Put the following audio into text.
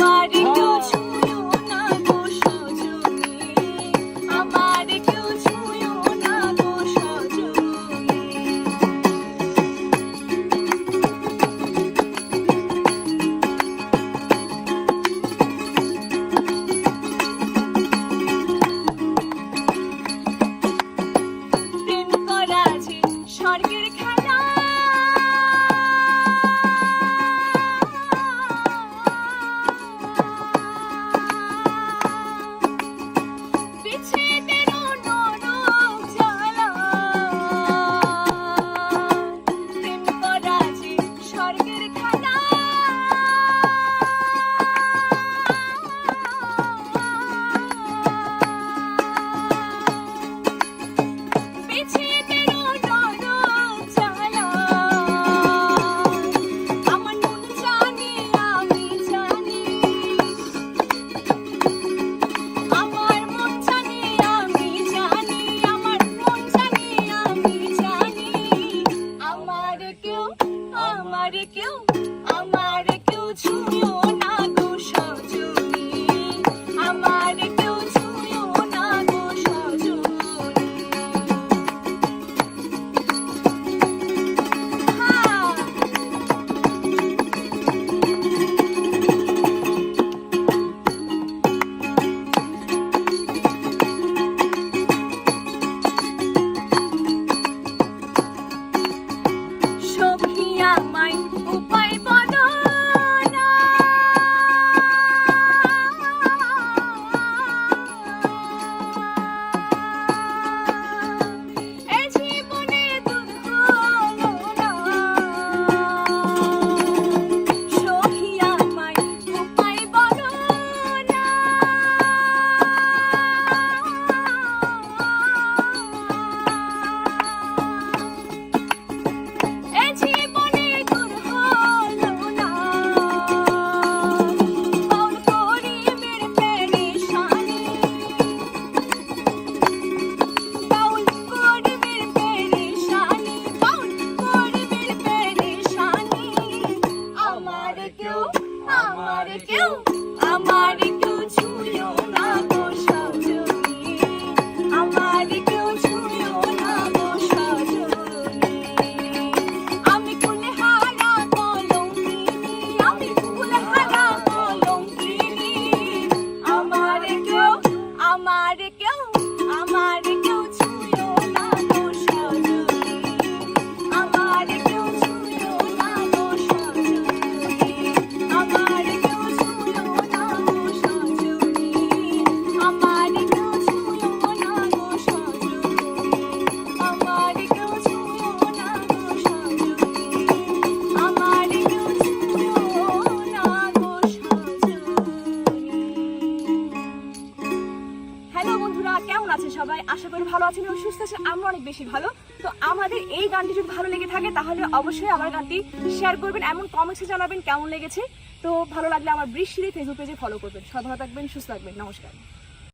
nobody oh. আমার কেউ আমার কেউ ঝুঁ সুস্থ আছেন আমরা অনেক বেশি ভালো। তো আমাদের এই গানটি যদি ভালো লেগে থাকে, তাহলে অবশ্যই আমার গানটি শেয়ার করবেন এমন কমেন্টসে জানাবেন কেমন লেগেছে। তো ভালো লাগলে আমার বৃষ্টিতে ফেসবুক পেজে ফলো করবেন। সাধারণ থাকবেন, সুস্থ থাকবেন। নমস্কার।